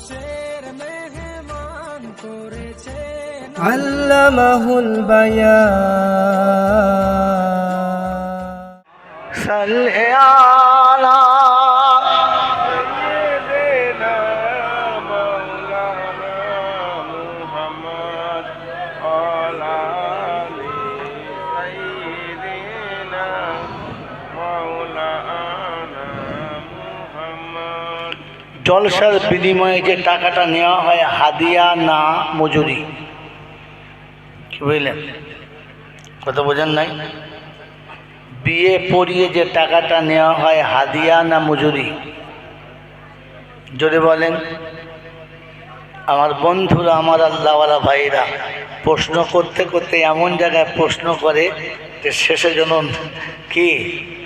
মানুষের মেহমান করেছে আল্লামাহুল বায়ান। সাল্লি জলসার বিনিময়ে যে টাকাটা নেওয়া হয়, হাদিয়া না মজুরি। কি বুঝলেন? কথা বোঝেন নাই? বিয়ে পড়িয়ে যে টাকাটা নেওয়া হয়, হাদিয়া না মজুরি? জোরে বলেন। আমার বন্ধুরা, আমার আল্লাহওয়ালা ভাইরা প্রশ্ন করতে করতে এমন জায়গায় প্রশ্ন করে যে শেষে যেন কি,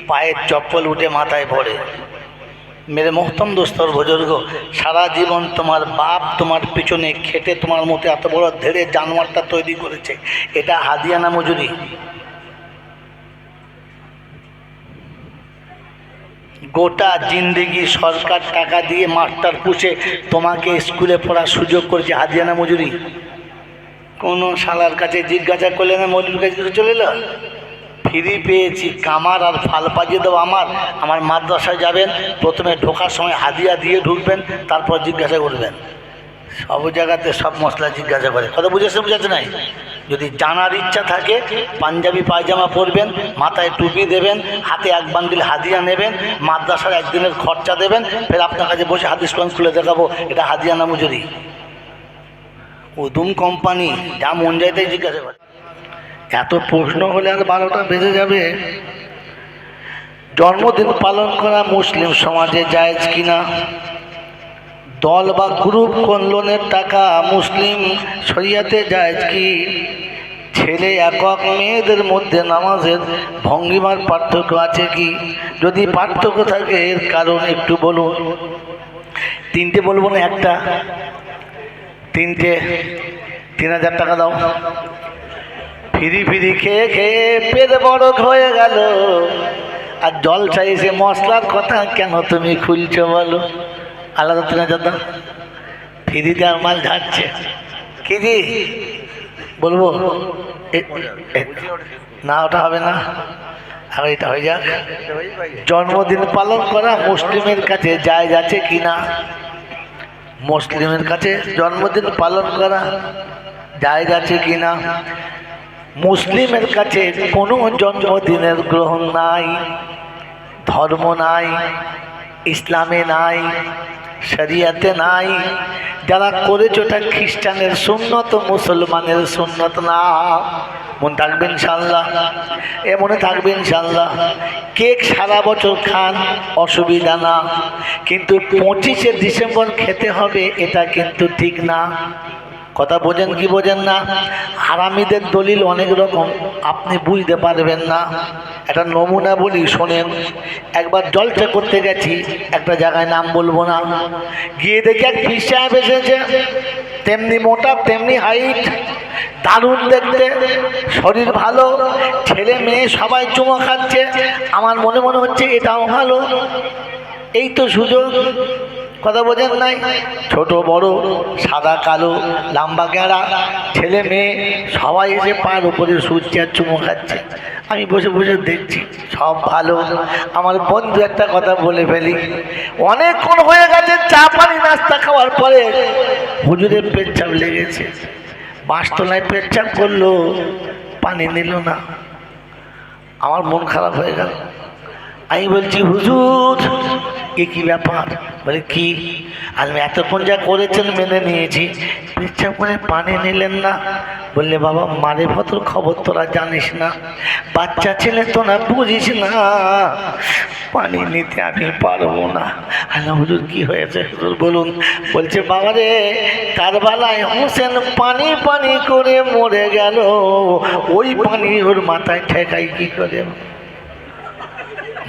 পায়ের চপ্পল উঠে মাথায় পড়ে। মেরে মোহতম দোস্তর বুজুর্গ সারা জীবন তোমার বাপ তোমার পিছনে খেটে তোমার মতো এত বড় ধেড়ে জানোয়ারটা তৈরি করেছে এটা হাদিয়ানা মজুরি গোটা জিন্দেগি সরকার টাকা দিয়ে মাস্টার পুষে তোমাকে স্কুলে পড়ার সুযোগ করেছে হাদিয়ানা মজুরি? কোনো শালার কাছে জিজ্ঞাসা করলে না মজুর কাছে চলে এলো? ফ্রি পেয়েছি, কামার আর ফাল পাজিয়ে দেবো আমার। আমার মাদ্রাসায় যাবেন, প্রথমে ঢোকার সময় হাদিয়া দিয়ে ঢুকবেন, তারপর জিজ্ঞাসা করবেন। সব জায়গাতে সব মশলা জিজ্ঞাসা করে। কথা বুঝেছে বুঝাচ্ছে নাই? যদি জানার ইচ্ছা থাকে, পাঞ্জাবি পায়জামা পরবেন, মাথায় টুপি দেবেন, হাতে এক বান্ডিল হাদিয়া নেবেন, মাদ্রাসার একদিনের খরচা দেবেন, ফের আপনার কাছে বসে হাদিস কোরআন খুলে দেখাবো, এটা হাদিয়া না মজুরি? উদুম কোম্পানি, যা মন যায় জিজ্ঞাসা করে। এত প্রশ্ন হলে আর বারোটা বেজে যাবে। জন্মদিন পালন করা মুসলিম সমাজে জায়েজ কিনা? দল বা গ্রুপ কোন লোনের টাকা মুসলিম শরিয়াতে জায়েজ কি? ছেলে, একক, মেয়েদের মধ্যে নামাজের ভঙ্গিমার পার্থক্য আছে কি? যদি পার্থক্য থাকে, এর কারণ একটু বলুন। তিনটে বলব না, একটা। তিনটে, তিন হাজার টাকা দাও। ফিরি ফিরি খেয়ে খেয়ে পেট বড় হয়ে গেল। আর জল চাইছে, মশলার কথা কেন তুমি খুলছো বলো? আলাদা তুমি দাও ফিরিতে আর মাল ঝাড়ছে। কি দি বলব না, ওটা হবে না। আর এটা হয়ে যাক। জন্মদিন পালন করা মুসলিমের কাছে যায় যাচ্ছে কি না? মুসলিমের কাছে জন্মদিন পালন করা যায় যাচ্ছে কি না? মুসলিমের কাছে কোনো জন্মদিনের গ্রহণ নাই, ধর্ম নাই, ইসলামে নাই, শরিয়াতে নাই। যারা করেছে ওটা খ্রিস্টানের সুন্নত, মুসলমানের সুন্নত না। মনে থাকবেন ইনশাল্লাহ এ মনে থাকবেন ইনশাল্লাহ কেক সারা বছর খান, অসুবিধা না। কিন্তু পঁচিশে ডিসেম্বর খেতে হবে, এটা কিন্তু ঠিক না। কথা বোঝেন কি বোঝেন না? হারামিদের দলিল অনেক রকম, আপনি বুঝতে পারবেন না। একটা নমুনা বলি, শোনেন, একবার জলচা করতে গেছি, একটা জায়গায় নাম বলব না। গিয়ে দেখি এক পীর সাহেব এসেছে, তেমনি মোটা, তেমনি হাইট দারুণ দেখতে, শরীর ভালো, ছেলে মেয়ে সবাই চুমো খাচ্ছে। আমার মনে মনে হচ্ছে এটাও ভালো। এই তো সুযোগ। কথা বোঝেন নাই? ছোট, বড়, সাদা, কালো, লাম্বা গেঁড়া, ছেলে, মেয়ে, সবাই এসে পার উপরে সূর্য আর চুমো খাচ্ছে। আমি বসে বসে দেখছি, সব ভালো। আমার বন্ধু একটা কথা বলে ফেলি। অনেকক্ষণ হয়ে গেছে, চা, পানি, নাস্তা খাওয়ার পরে হুজুরের পেচ্ছাপ লেগেছে। বাঁশতলায় পেচ্ছাপ করল, পানি নিল না। আমার মন খারাপ হয়ে গেল। আমি বলছি, হুজুর এ কি ব্যাপার? বলে, কি? আমি এতক্ষণ যা করেছেন মেনে নিয়েছি। পেচ্ছাপ করে পানি নিলেন না? বললে, বাবা, মারে ভদ্র খবর তোরা জানিস না। বাচ্চা ছেলে তোরা বুঝিস না। পানি নিতে আমি পারব না। আল্লাহ হুজুর, কি হয়েছে? হুজুর বলুন। বলছে, বাবা রে কারবালায় হোসেন পানি পানি করে মরে গেল। ওই পানি ওর মাথায় ঠেকাই কি করে?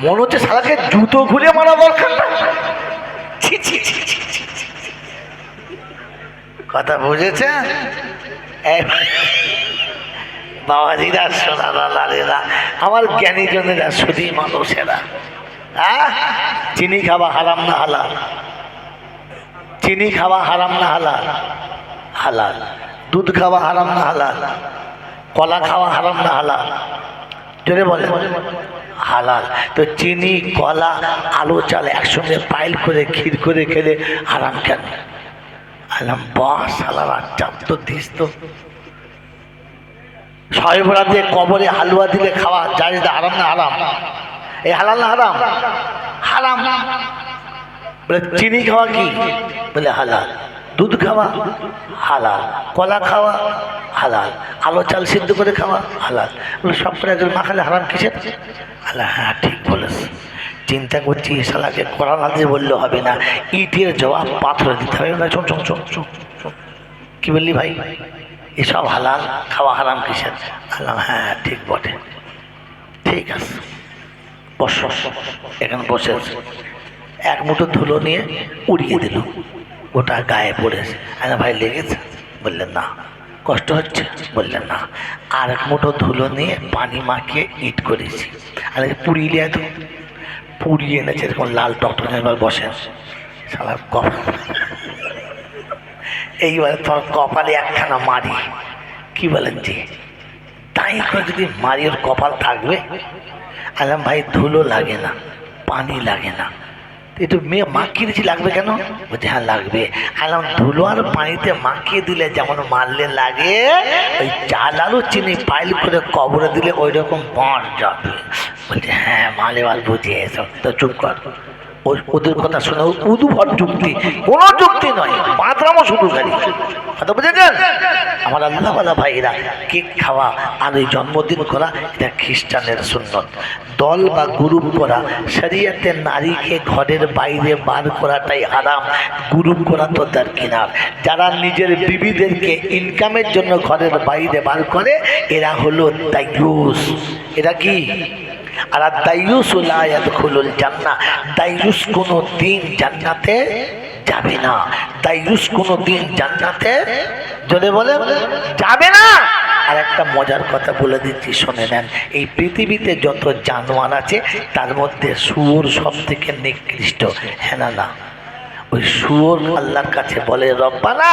মনে হচ্ছে সারাকে জুতো খুলে মারা দরকার না। ছি। কথা বুঝেছে বাবাজিরা আমার জ্ঞানী জনেরা শুধুই মানুষেরা। হ্যাঁ চিনি খাওয়া হারাম না হালাল? চিনি খাওয়া হারাম না হালাল? হালাল। দুধ খাওয়া হারাম না হালাল? কলা খাওয়া হারাম না হালাল? জোরে বলে, হালাল। তো চিনি, কলা, আলু, চাল একসঙ্গে পাইল করে, ক্ষীর করে খেলে হারাম কেন? আলাম বাস হালাল আচ্ছা তো দিস তো। সয়বরা দিয়ে কবরে হালুয়া দিলে খাওয়া যায় হারাম না, হারাম? এই হালাল না হারাম? হারাম। বলে, চিনি খাওয়া কি? বলে, হালাল। দুধ খাওয়া হালাল, কলা খাওয়া হালাল, আলো, চাল সিদ্ধ করে খাওয়া হালাল। সব করে একজন মাখালে হারাম কিসের? আল্লাহ হ্যাঁ ঠিক বলেছ। চিন্তা করছি শালাকে করা না দিয়ে বললে হবে না। ইটের জবাব পাথরে দিতে হবে। না চোখ চোখ চোখ চোখ কি বললি ভাই? এসব হালাল, খাওয়া হারাম কিসের? আল্লাহ হ্যাঁ ঠিক বটে। ঠিক আছে। বস এখানে বসে এক মুঠো ধুলো নিয়ে উড়িয়ে দিল। গোটা গায়ে পড়েছে। আরে ভাই, লেগেছে? বললেন, না। কষ্ট হচ্ছে? বললেন, না। আর এক মুঠো ধুলো নিয়ে পানি মাখিয়ে ইট করেছি। আরে পুড়িয়ে তো, পুড়িয়ে এনেছে, এরকম লাল টকটক এবার বসে। সালার কপাল। এইবার তোর কপালে একখানা মারি কি বলেন যে তাই করে যদি মারি ওর কপাল থাকবে, আলাম ভাই, ধুলো লাগে না, পানি লাগে না। একটু মেয়ে মাখিয়ে দিচ্ছি লাগবে কেন? বলছে হ্যাঁ লাগবে। আলাম ধুলো আর পানিতে মাখিয়ে দিলে যেমন মারলে লাগে, ওই চাল আলু চিনি পাইল করে কবরে দিলে ওই রকম বাঁশ যাবে। বলছে হ্যাঁ মালে মাল বুঝে এসব তো চুপ কর। ওদের কথা শুনে উদুভর যুক্তি। কোনো যুক্তি নয় বাঁধরামও শুধু খালি কথা বুঝেছেন? আমার আল্লাহওয়ালা ভাইরা কেক খাওয়া আর ওই জন্মদিন করা, এটা খ্রিস্টানের সুন্নত। দল বা গ্রুপ করা, শরিয়াতে নারীকে ঘরের বাইরে বার করাটাই হারাম। গ্রুপ করা তো তার কিনার। যারা নিজের বিবিদেরকে ইনকামের জন্য ঘরের বাইরে বার করে, এরা হলো দায়ুস এরা কি? আর দায়ুস খুলুল জান্না দায়ুস কোনো দিন জান্নাতে যাবে না। দায়ুস কোনো দিন জান্নাতে যদি বলে, যাবে না। আর একটা মজার কথা বলে দিচ্ছি, শুনে নেন। এই পৃথিবীতে যত জানোয়ার আছে, তার মধ্যে সুর সব থেকে নিকৃষ্ট। হ্যাঁ না? ওই সুর আল্লাহর কাছে বলে, রব্বানা,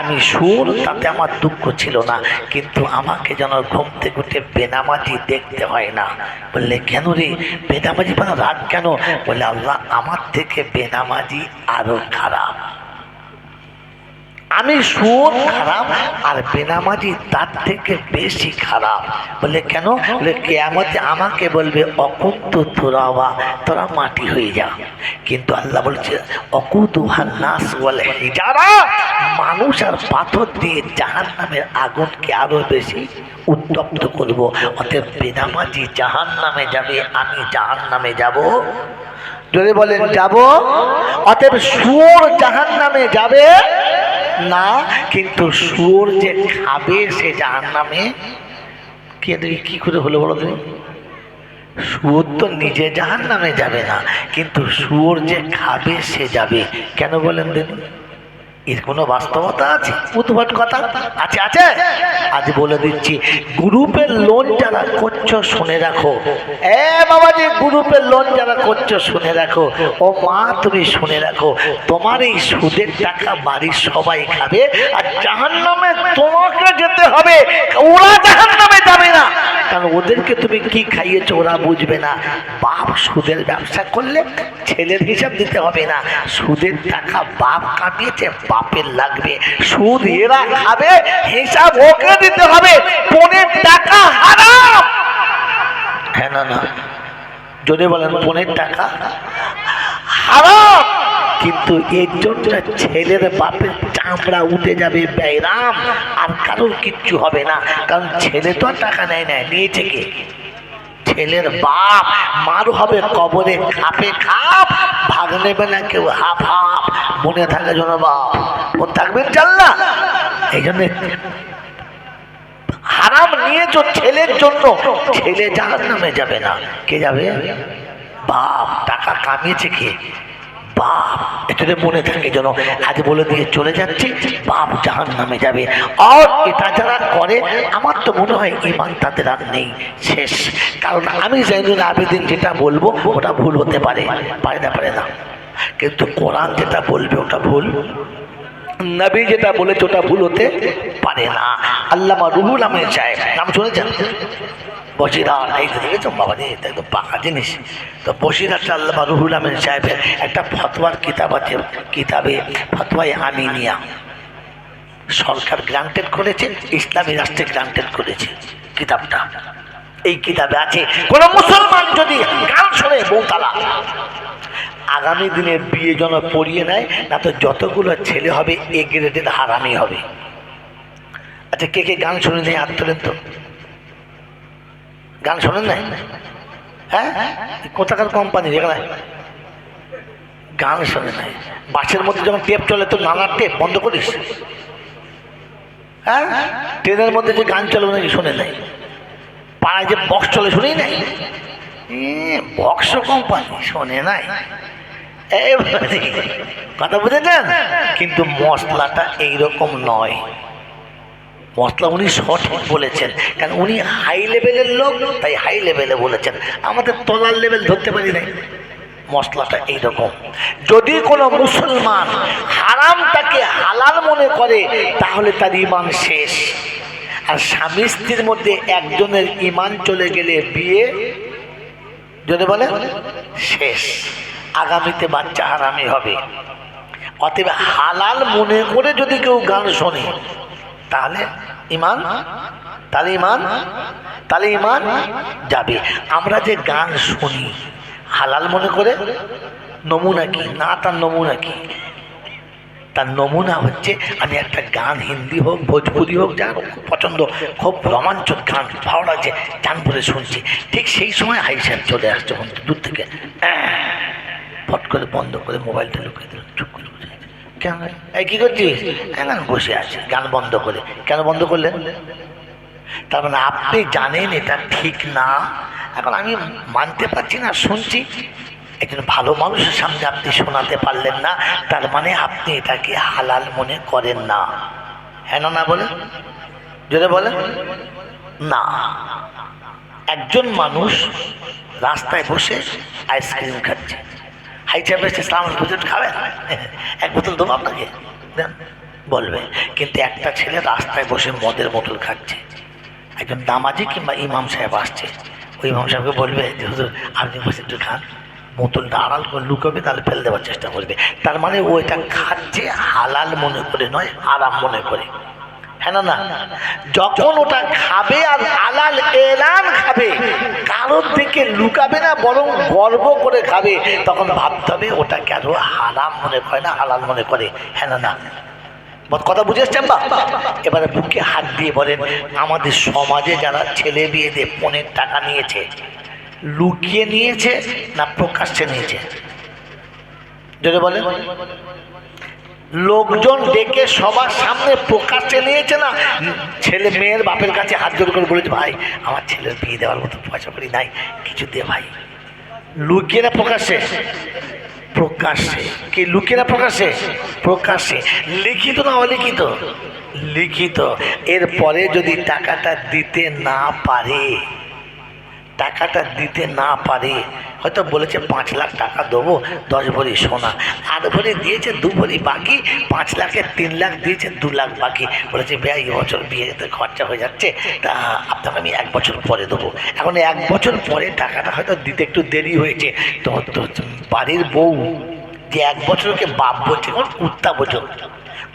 আমি সুর তাতে আমার দুঃখ ছিল না, কিন্তু আমাকে যেন ঘুম থেকে উঠে বেনামাজি দেখতে হয় না। বললে, কেন রে? বেনামাজি মানে রাত কেন? বলে আল্লাহ আমার থেকে বেনামাজি আরও খারাপ। আমি সুর খারাপ আর বেনামাজি তার থেকে বেশি খারাপ। বলে কেন? বলে কেয়ামতে আমাকে বলবে, অকুন্ত তোরাওয়া তোরা মাটি হয়ে যা। কিন্তু আল্লাহ বলছে অকুদুহান নাস বলে যারা মানুষ আর পাথর দিয়ে জাহান নামের আগুনকে আরও বেশি উত্তপ্ত করব। অতএব বেনামাজি জাহান নামে যাবে, আমি জাহান নামে যাব। যদি বলেন, যাব। অতএব সুর জাহান নামে যাবে না, কিন্তু সুর যে খাবে সে যার নামে কে করে হলো বলো তুমি? সুর তো নিজে জাহান নামে যাবে না, কিন্তু সুর যে খাবে সে যাবে। কেন বলেন দিন এর কোনো বাস্তবতা আছে? উদ্ভট কথা। আছে আছে? আজ বলে দিচ্ছি, গ্রুপের লোন যারা করছ, শুনে রাখো। এ বাবা যে গ্রুপের লোন যারা করছ, শুনে রাখো। ও মা, তুমি শুনে রাখো। তোমার এই সুদের টাকা বাড়ির সবাই খাবে, আর জাহান নামে তোমাকে যেতে হবে। ওরা কারণ ওদেরকে তুমি কি খাইয়েছো ওরা বুঝবে না। বাপ সুদের ব্যবসা করলে ছেলের হিসাব দিতে হবে না। সুদের টাকা বাপ কামিয়েছে বাপের লাগবে। সুদ এরা খাবে হিসাব ওকে দিতে হবে। পনেরো টাকা হারাম। হ্যাঁ না না। যদি বলেন পনেরো টাকা হারাম। কিন্তু এর জন্য ছেলের বাপের চামড়া উঠে যাবে ব্যয়রাম আর কারোর কিচ্ছু হবে না। কারণ ছেলে তো টাকা নেয় না, নিয়েছে কে? ছেলের বাপ, মার হবে কবরে খাপে খাপ, ভাগ নেবে না কেউ হাফ হাফ। মনে থাকে যেন বাপ ও থাকবেন না এই জন্য হারাম নিয়েছো ছেলের জন্য, ছেলে জাহান নামে যাবে না। কে যাবে? বাপ, টাকা কামিয়েছে কে? বাপ এটাতে মনে থাকে যেন আজ বলে দিয়ে চলে যাচ্ছে বাপ জাহান নামে যাবে। আর এটা যারা করে, আমার তো মনে হয় ইমান তাদের আর নেই, শেষ। কারণ আমি জাইনুল আবেদিন যেটা বলব, ওটা ভুল হতে পারে পারে না পারে না। কিন্তু কোরআন যেটা বলবে, ওটা ভুল। নবী যেটা বলেছে, ওটা ভুল হতে পারে না। আল্লামা রুহুল আমির সাহেব, নাম শুনেছেন? তো বাবা এটা একদম পাকা জিনিস। তো আমিন সাহেবের একটা ফতোয়ার কিতাব আছে, কিতাবে আমিনিয়া। সরকার গ্রান্টেড করেছে, ইসলামী রাষ্ট্রে গ্রান্টেড করেছে কিতাবটা। এই কিতাবে আছে, কোন মুসলমান যদি গান শোনে বৌতালা আগামী দিনে বিয়ে যেন পড়িয়ে নেয়, না তো যতগুলো ছেলে হবে, এ গ্রেডের হারামি হবে। আচ্ছা কে কে গান শুনে নেই তোলেন তো? গান শোনেন নাই হ্যাঁ কোথাকার কোম্পানি যেখানে গান শোনে নাই বাসের মধ্যে যখন টেপ চলে তো নানা টেপ বন্ধ করিস হ্যাঁ ট্রেনের মধ্যে যে গান চলে নাকি শোনে নাই পাড়ায় যে বক্স চলে শুনেই নাই বক্স কোম্পানি শোনে নাই কথা বুঝেছেন কিন্তু মশলাটা এইরকম নয় মশলা উনি সঠিক বলেছেন। কারণ উনি হাই লেভেলের লোক, তাই হাই লেভেলে বলেছেন। আমাদের তলার লেভেল ধরতে পারি নাই। মশলাটা এইরকম। যদি কোনো মুসলমান হারামটাকে হালাল মনে করে, তাহলে তার ইমান শেষ। আর স্বামী স্ত্রীর মধ্যে একজনের ইমান চলে গেলে বিয়ে যদি বলে, শেষ। আগামীতে বাচ্চা হারামি হবে। অতএব হালাল মনে করে যদি কেউ গান শোনে তাহলে ইমান তাহলে ইমান তাহলে ইমান যাবে। আমরা যে গান শুনি, হালাল মনে করে, নমুনা কি? না, তার নমুনা কি? তার নমুনা হচ্ছে, আমি একটা গান হিন্দি হোক, ভোজপুরি হোক, যা খুব পছন্দ, খুব রোমাঞ্চক গান ভালো লাগছে গান বলে শুনছি। ঠিক সেই সময় হাইসার চলে আসছে দূর থেকে। ফট করে বন্ধ করে মোবাইলটা লুকিয়ে দিল, চুপ করে। কেন এই কী করছিস এখন বসে আছি গান বন্ধ করে। কেন বন্ধ করলেন? তার মানে আপনি জানেন এটা ঠিক না। এখন আমি মানতে পারছি না, শুনছি। একজন ভালো মানুষের সামনে আপনি শোনাতে পারলেন না। তার মানে আপনি এটাকে হালাল মনে করেন না। হ্যাঁ না বলেন যদি বলে? না। একজন মানুষ রাস্তায় বসে আইসক্রিম খাচ্ছে। হাই চাপে ইসলাম বুঝে খাবেন? এক বোতল দেবো আপনাকে। বলবে, কিন্তু একটা ছেলে রাস্তায় বসে মদের বোতল খাচ্ছে। একজন দামাজি কিংবা ইমাম সাহেব আসছে। ওই ইমাম সাহেবকে বলবে যে, হুজুর, আপনি বসে একটু খান। বোতলটা আড়াল করে লুকাবে, তাহলে ফেলে দেওয়ার চেষ্টা করবে। তার মানে ও এটা খাচ্ছে হালাল মনে করে নয় আরাম মনে করে। না না যখন ওটা খাবে আর হালাল এলান খাবে, কারোর থেকে লুকাবে না, বরং গর্ব করে খাবে, তখন ভাবতে হবে ওটা কেন হারাম মনে করে না, হালাল মনে করে। হ্যাঁ না না কথা বুঝে এসছেন বা এবারে বুকে হাত দিয়ে বলেন, আমাদের সমাজে যারা ছেলে বিয়ে দিয়ে পনেরো টাকা নিয়েছে, লুকিয়ে নিয়েছে না প্রকাশ্যে নিয়েছে? যদি বলেন। লোকজন ডেকে সবার সামনে প্রকাশ্যে নিয়েছে না? ছেলে মেয়ের বাপের কাছে হাত জোর করে বলেছে, ভাই, আমার ছেলের বিয়ে দেওয়ার মতো পয়সা করি নাই, কিছু দে ভাই। লুকিয়ে না প্রকাশ্যে? প্রকাশ্যে। কি লুকিয়ে না প্রকাশ্যে? প্রকাশ্যে। লিখিত না অলিখিত? লিখিত। এরপরে যদি টাকাটা দিতে না পারে, টাকাটা দিতে না পারে হয়তো বলেছে পাঁচ লাখ টাকা দেবো, দশ ভরি সোনা। আট ভরি দিয়েছে, দু ভরি বাকি। পাঁচ লাখে তিন লাখ দিয়েছে, দু লাখ বাকি। বলেছে ভাই এই বছর বিয়েতে খরচা হয়ে যাচ্ছে। তা আপনাকে আমি এক বছর পরে দেবো। এখন এক বছর পরে টাকাটা হয়তো দিতে একটু দেরি হয়েছে। তো বাড়ির বউ যে এক বছরকে বাপ বলছে কোন কুত্তা বোঝো।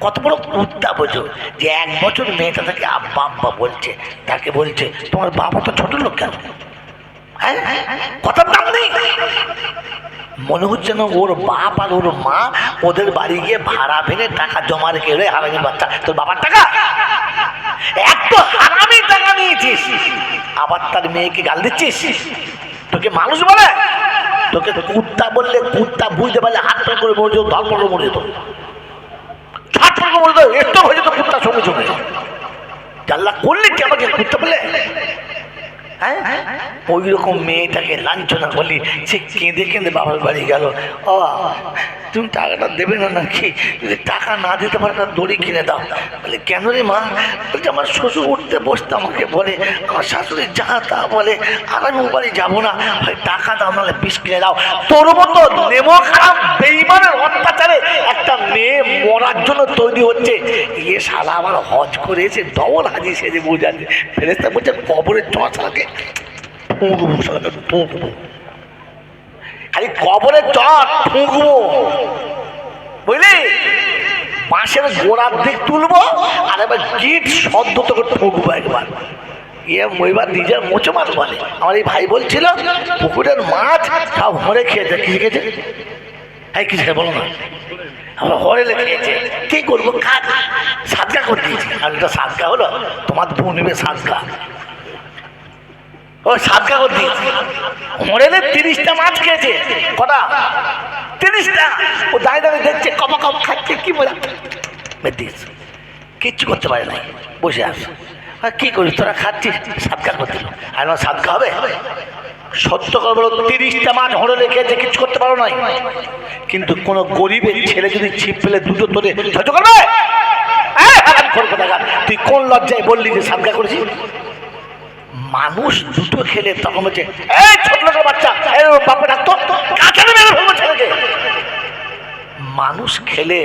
কত বড় কুত্তা বোঝো যে এক বছর মেয়েটা তাকে আব্বা আব্বা বলছে। তাকে বলছে, তোমার বাবা তো ছোট লোক কেন? কথার দাম নেই। মনে হচ্ছে না ওর বাপ আর ওর মা ওদের বাড়ি গিয়ে ভাড়া ভেঙে টাকা জমা রেখে এলো হারামি বাচ্চা। তোর বাবার টাকা? এত হারামি টাকা নিয়েছিস। আবার তার মেয়েকে গাল দিচ্ছিস? তোকে মানুষ বলে? তোকে কুত্তা বললে কুত্তা বুঝতে পারলে হাত পা করে মরে যেত ধর করে মরে যেত। ছাট করে মরে যেত একটু হয়ে যেত কুত্তার সঙ্গে সঙ্গে। জাল্লা করলে কি আমাকে কুত্তা বলে? হ্যাঁ? ওই রকম মেয়েটাকে লাঞ্ছনা বলি সে কেঁদে কেঁদে বাবার বাড়ি গেল। ও তুমি টাকাটা দেবে না নাকি? যদি টাকা না দিতে পারে না দড়ি কিনে দাও। বলে, কেন রে মা? বলছে আমার শ্বশুর উঠতে বসতে আমাকে বলে, আমার শাশুড়ি যা তা বলে, আর আমি বাড়ি যাব না। ভাই টাকা দাও, নাহলে বিষ কিনে দাও। তোর মতো নেমো খারাপ বেইমানের অত্যাচারে একটা মেয়ে মরার জন্য তৈরি হচ্ছে। ইয়ে শালা আমার হজ করে এসে ডবল হাজি সেজে বোঝাচ্ছে ফেরেস্তা বলছে কবরের চশাকে ঠুকবো শালাকে ঠুকবো খালি কবরে চট ঠুকবো বুঝলি? বাঁশের গোড়ার দিক তুলবো আর এবার গিট সদ্য তোকে ঠুকবো একবার। ইয়ে মইবার নিজের মোচো মাছ বলে। আমার এই ভাই বলছিল, পুকুরের মাছ সব হরে খেয়েছে। কি খেয়েছে হ্যাঁ কিছু বলো না। আমরা হরে খেয়েছে কি করব? কাজ। সাদকা করে দিয়েছি। আর এটা সাদকা হলো? তোমার বউ নেবে সাদকা ও তিরিশটা মাছ খেয়েছে। কটা? তিরিশটা। ও দাঁড়িয়ে দেখছে, কপা খাচ্ছে, কি দিস, কিচ্ছু করতে পারে নাই। বসে আস। আর কি করিস, তোরা খাচ্ছিস? সাদকা করে দিল। আর আমার সাদকা হবে? সত্য করে বলো, তিরিশটা মাছ হরে রেখেছে কিছু করতে পারো নাই। কিন্তু কোন গরিবের ছেলে যদি ছিপ ফেলে দুটো তোরে সহ্য করবে? তুই কোন লজ্জায় বললি যে সাদকা করেছিস? মানুষ দুটো খেলে তখন হচ্ছে এই ছোট বাচ্চা বাপে ছেলেকে মানুষ খেলে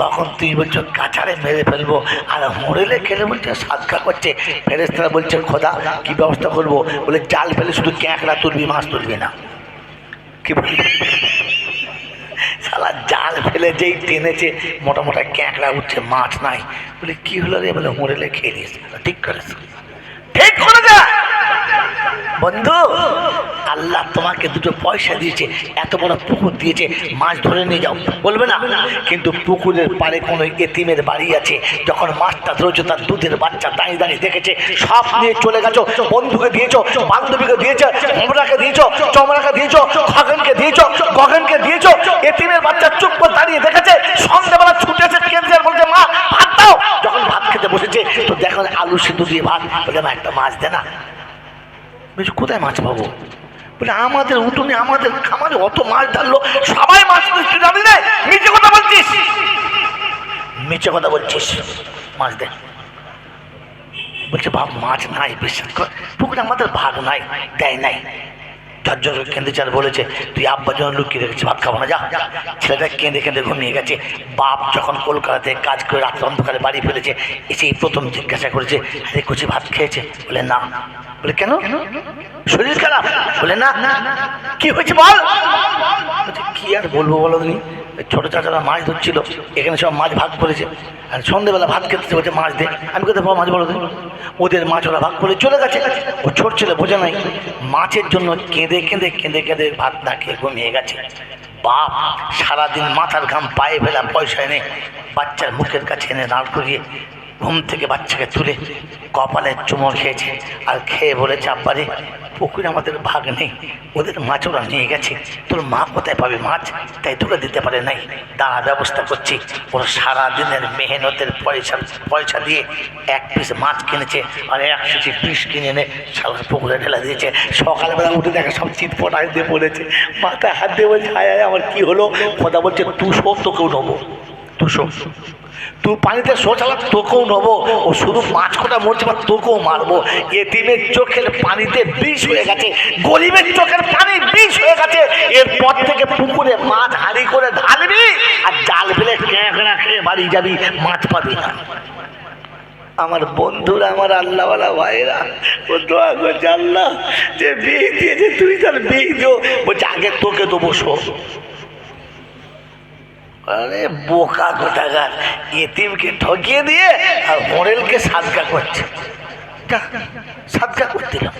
তখন তুই বলছো কাছারে মেরে ফেলব। আর মরেলে খেলে বলছে সাদকা করছে। ফেরেস্তারা বলছে, খোদা, কি ব্যবস্থা করব? বলে, জাল ফেলে শুধু ক্যাঁকড়া তুলবি, মাছ তুলবি না। কি সালা জাল ফেলে যেই টেনেছে, মোটা মোটা ক্যাঁকড়া উঠছে, মাছ নাই। বলে, কি হলো রে? বলে মরেলে খেয়ে দিয়েছে ঠিক করেছে। ঠিক করে যা বন্ধু, আল্লাহ তোমাকে দুটো পয়সা দিয়েছে, এত বড় পুকুর দিয়েছে, মাছ ধরে নিয়ে যাও। বলবে না, কিন্তু পুকুরের পাড়ে কোনো এতিমের বাড়ি আছে, যখন মাছটা ধরেছো, তার দুধের বাচ্চা দাঁড়িয়ে দাঁড়িয়ে দেখেছে, সব নিয়ে চলে গেছো, বন্ধুকে দিয়েছ, বান্ধবীকে দিয়েছ হোমরাকে দিয়েছ চমরাকে দিয়েছ, খগনকে দিয়েছ, গগনকে দিয়েছ, এতিমের বাচ্চা চুপ করে দাঁড়িয়ে দেখেছে, সন্ধ্যাবেলা ছুটেছে কেন্দ্রে আর বলছে, মা, ভাত দাও। যখন ভাত খেতে বসেছে, তো দেখো আলু সিদ্ধ দিয়ে ভাত, বলে, মা, একটা মাছ দে না। বলছি, কোথায় মাছ পাবো? বলে, আমাদের উঠোনে, আমাদের খামারে অত মাছ ধরলো সবাই মাছ ধরছে জানি না মিছে কথা বলছিস? মিছে কথা বলছিস, মাছ দে। বলছে ভাব মাছ নাই বিশ্বাস কর, পুকুরে আমাদের ভাগ নাই, দেয় নাই। ঝরঝর কেঁদে চাল বলেছে, তুই আব্বা যখন লুকিয়ে রেখেছে, ভাত খাব না, যা। ছেলেটা কেঁদে কেঁদে ঘুমিয়ে গেছে। বাপ যখন কলকাতাতে কাজ করে রাত্রে অন্ধকারে বাড়ি ফেলেছে এসে এই প্রথম জিজ্ঞাসা করেছে, আরে কুচি ভাত খেয়েছে? বলে, না। বলে, কেন? শরীর খারাপ? বলে, না। কি হয়েছে বল? কি আর বলব বলো তুমি? ছোট চাচারা মাছ ধরছিল, এখানে সব মাছ ভাগ করেছে। আর সন্ধ্যেবেলা ভাত খেতে বলছে, মাছ দে। আমি কোথায় পাবো মাছ বলো তুমি ওদের মাছ ওরা ভাগ করে চলে গেছে। ও ছোট ছেলে বোঝে নাই, মাছের জন্য কেঁদে কেঁদে কেঁদে কেঁদে ভাত না খেয়ে ঘুমিয়ে গেছে। বাপ, সারাদিন মাথার ঘাম পায়ে ফেলা পয়সা এনে বাচ্চার মুখের কাছে এনে দাঁড় করিয়ে ঘুম থেকে বাচ্চাকে তুলে কপালে চুমো খেয়েছে আর খেয়ে বলেছে আব্বারে পুকুরে আমাদের ভাগ নেই, ওদের মাছ ওরা নিয়ে গেছে, তোর মা কোথায় পাবে মাছ? তাই তোকে দিতে পারে নাই। দাঁড়া, ব্যবস্থা করছি। ওর সারাদিনের মেহনতের পয়সা পয়সা দিয়ে এক পিস মাছ কিনেছে আর এক সিটি পিস কিনে এনে সারা পুকুরে ঢেলে দিয়েছে। সকালবেলা উঠে দেখে সব চিটপট আয় দিয়ে বলেছে, মাথায় হাত দিয়ে বলছে হায় আমার কী হলো? কথা বলছে, তুষো, তোকেও নেব, তুষো। তুই পানিতে শোচালা তোকেও নেব। ও শুধু মাছ কোটা মরছে বা তোকেও মারবো। এতিমের চোখের পানিতে বিষ হয়ে গেছে গরিবের চোখের পানি বিষ হয়ে গেছে। এরপর থেকে পুকুরে মাছ হাড়ি করে ঢালবি, আর জাল ফেলে ক্যাঁকড়া খেয়ে বাড়ি যাবি, মাছ পাবি না। আমার বন্ধুরা, আমার আল্লাহওয়ালা ভাইরা, ও দোয়া করছে আল্লাহ যে বিয়ে দিয়েছে, তুই তার বিয়ে দিও। বলছে, আগে তোকে দেবো শো আরে বোকা কোথাকার। এতিমকে ঠকিয়ে দিয়ে আর মোড়েলকে সাদকা করছে। সাদকা করতিলাম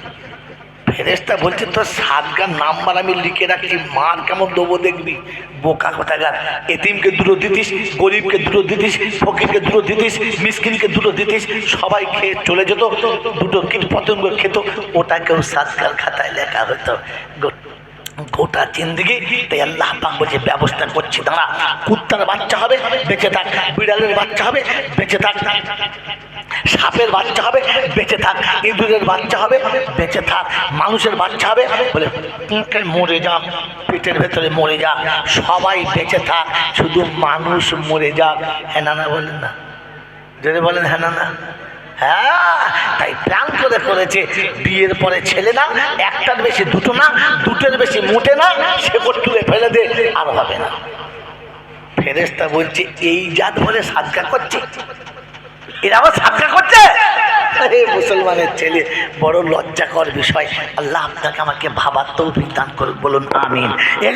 ফেরেস্তা বলছে, তোর সাদকার নাম্বার আমি লিখে রাখছি, মার কেমন দেবো দেখবি? বোকা কোথাকার। এতিমকে দুটো দিতিস, গরিবকে দুটো দিতিস, ফকিরকে দুটো দিতিস, মিসকিনকে দুটো দিতিস, সবাই খেয়ে চলে যেত, দুটো কীট পতঙ্গ খেত, ওটাকেও সাদকার খাতায় লেখা হতো। গোটা জিন্দগি তাই আল্লাহ বলছে, ব্যবস্থা করছি দাঁড়া। কুত্তার বাচ্চা হবে, বেঁচে থাক। বিড়ালের বাচ্চা হবে, বেঁচে থাক। সাপের বাচ্চা হবে, বেঁচে থাক। ইঁদুরের বাচ্চা হবে, বেঁচে থাক। মানুষের বাচ্চা হবে, বলে মরে যাক পেটের ভেতরে মরে যাক সবাই বেঁচে থাক। শুধু মানুষ মরে যাক। হ্যাঁ বলেন না। যদি বলেন হ্যাঁ না হ্যাঁ তাই প্ল্যান করে করেছে। বিয়ের পরে ছেলে না, একটার বেশি দুটো না, দুটোর বেশি মোটে না, সে তুলে ফেলে দে, আর হবে না। ফেরেস্তা বলছে, এই জাত বলে সাদকা করছে। এরা আবার সাদকা করছে? মুসলমানের ছেলে, বড় লজ্জাকর বিষয়। আল্লাহ আপনাকে আমাকে ভাবার তৌফিক দান করুন বলুন, আমিন।